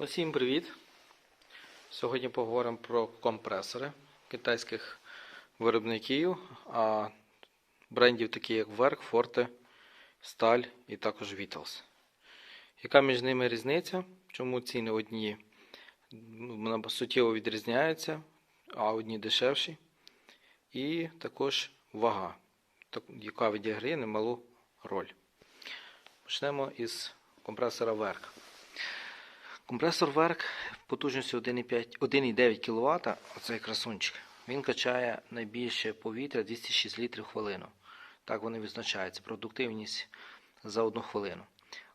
Усім привіт! Сьогодні поговоримо про компресори китайських виробників, а брендів такі як Verk, Forte, Сталь і також Vitals. Яка між ними різниця? Чому ціни одні ну, суттєво відрізняються, а одні дешевші? І також вага, яка відіграє немалу роль. Почнемо із компресора Verk. Компресор Верк потужністю 1,9 кВт, оцей красунчик, він качає найбільше повітря 206 літрів в хвилину. Так вони відзначаються. Продуктивність за одну хвилину.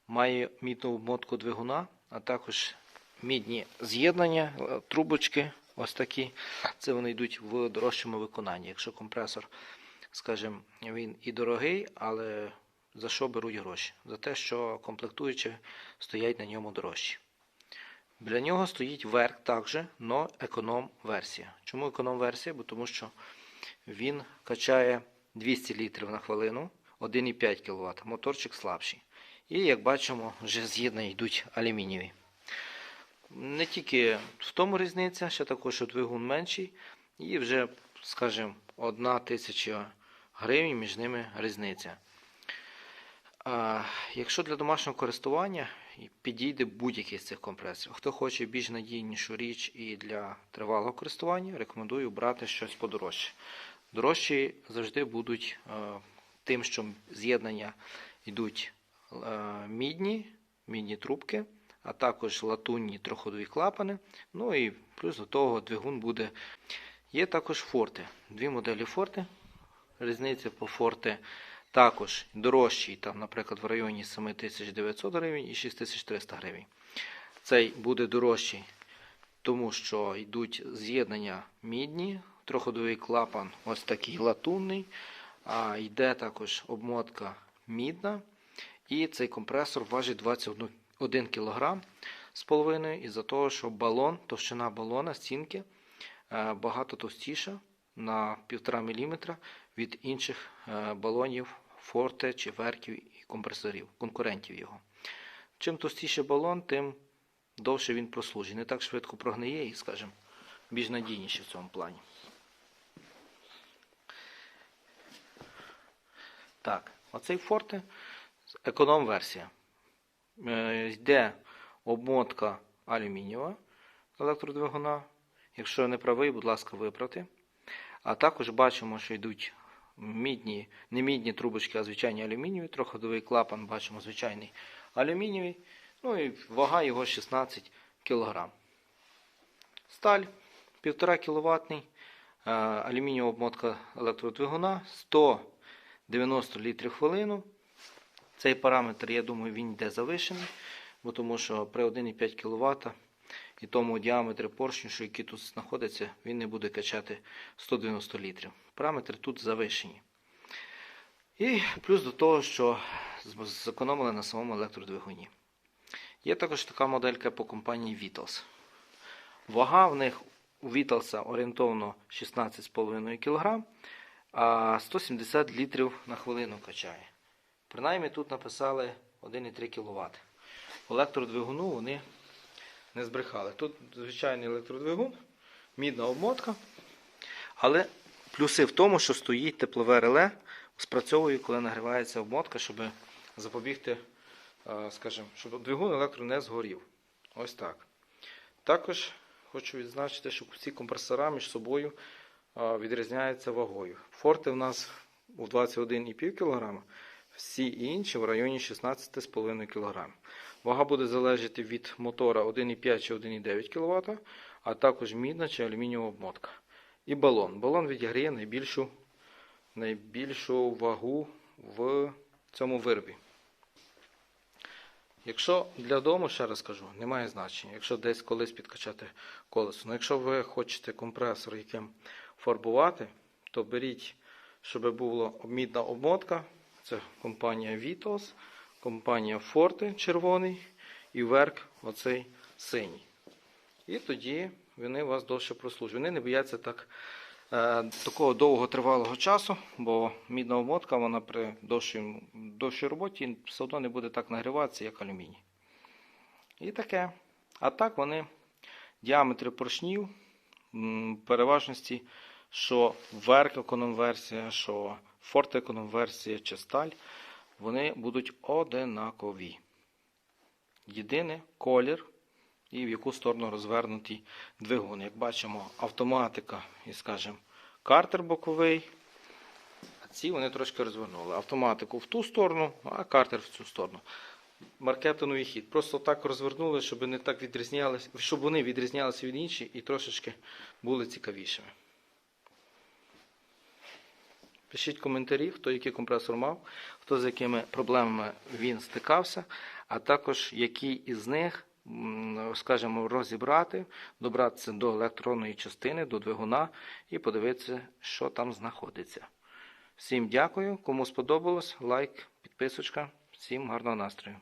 Має мідну обмотку двигуна, а також мідні з'єднання, е, трубочки, ось такі. Це вони йдуть в дорожчому виконанні. Якщо компресор, скажімо, він і дорогий, але за що беруть гроші? За те, що комплектуючі стоять на ньому дорожчі. Біля нього стоїть верх також, но економ-версія. Чому економ-версія? Бо тому що він качає 200 літрів на хвилину, 1,5 кВт, моторчик слабший. І як бачимо, вже з'єднання йдуть алюмінієві. Не тільки в тому різниця, ще також двигун менший, і вже, скажімо, одна тисяча гривень між ними різниця. Якщо для домашнього користування підійде будь-який з цих компресорів. Хто хоче більш надійнішу річ і для тривалого користування, рекомендую брати щось подорожче. Дорожчі завжди будуть е, тим, що з'єднання йдуть е, мідні, мідні трубки, а також латунні троходові клапани. Ну і плюс до того двигун буде. Є також форти. Дві моделі форти. Різниця по форте також дорожчий, там, наприклад, в районі 7900 гривень і 6300 гривень. Цей буде дорожчий, тому що йдуть з'єднання мідні, троходовий клапан ось такий латунний, а йде також обмотка мідна. І цей компресор важить 21 кг з половиною, із-за того, що балон, товщина балона, стінки е, багато товстіша на 1,5 мм від інших е, балонів форте чи верків і компресорів, конкурентів його. Чим товстіше балон, тим довше він прослужить. Не так швидко прогниє і, скажімо, більш надійніше в цьому плані. Так, оцей форте економ-версія. Е, Йде обмотка алюмінієва електродвигуна. Якщо я не правий, будь ласка, виправте. А також бачимо, що йдуть мідні, не мідні трубочки, а звичайні алюмінієві. Троходовий клапан бачимо звичайний алюмінієвий. Ну і вага його 16 кг. Сталь 1,5 кВт. Алюмінієва обмотка електродвигуна 190 літрів хвилину. Цей параметр, я думаю, він йде завишений, бо тому що при 1,5 кВт і тому діаметр поршню, що який тут знаходиться, він не буде качати 190 літрів. Параметри тут завишені. І плюс до того, що зекономили на самому електродвигуні. Є також така моделька по компанії Vitals. Вага в них у Vitals орієнтовно 16,5 кг, а 170 літрів на хвилину качає. Принаймні тут написали 1,3 кВт. В електродвигуну вони не збрехали. Тут звичайний електродвигун, мідна обмотка. Але плюси в тому, що стоїть теплове реле, спрацьовує, коли нагрівається обмотка, щоб запобігти, е, скажімо, щоб двигун електро не згорів. Ось так. Також хочу відзначити, що ці компресора між собою е, відрізняються вагою. Форти в нас у 21,5 кг, всі інші в районі 16,5 кг. Вага буде залежати від мотора 1,5 чи 1,9 кВт, а також мідна чи алюмінієва обмотка. І балон. Балон відіграє найбільшу, найбільшу вагу в цьому виробі. Якщо для дому, ще раз кажу, немає значення. Якщо десь колись підкачати колесо. Ну, якщо ви хочете компресор, яким фарбувати, то беріть, щоб була мідна обмотка. Це компанія Vitos, компанія Forte червоний і Верк оцей синій. І тоді вони вас довше прослужать. Вони не бояться так, е, такого довго тривалого часу, бо мідна обмотка вона при довшій, довшій роботі все одно не буде так нагріватися, як алюміній. І таке. А так вони діаметри поршнів, переважності, що верх економ-версія, що форт економ-версія чи сталь, вони будуть одинакові. Єдине колір і в яку сторону розвернутий двигун. Як бачимо, автоматика і, скажімо, картер боковий. А ці вони трошки розвернули. Автоматику в ту сторону, а картер в цю сторону. Маркетинговий хід. Просто так розвернули, щоб не так відрізнялися, щоб вони відрізнялися від інших і трошечки були цікавішими. Пишіть коментарі, хто який компресор мав, хто з якими проблемами він стикався, а також які із них, скажімо, розібрати, добратися до електронної частини, до двигуна і подивитися, що там знаходиться. Всім дякую. Кому сподобалось, лайк, підписочка. Всім гарного настрою.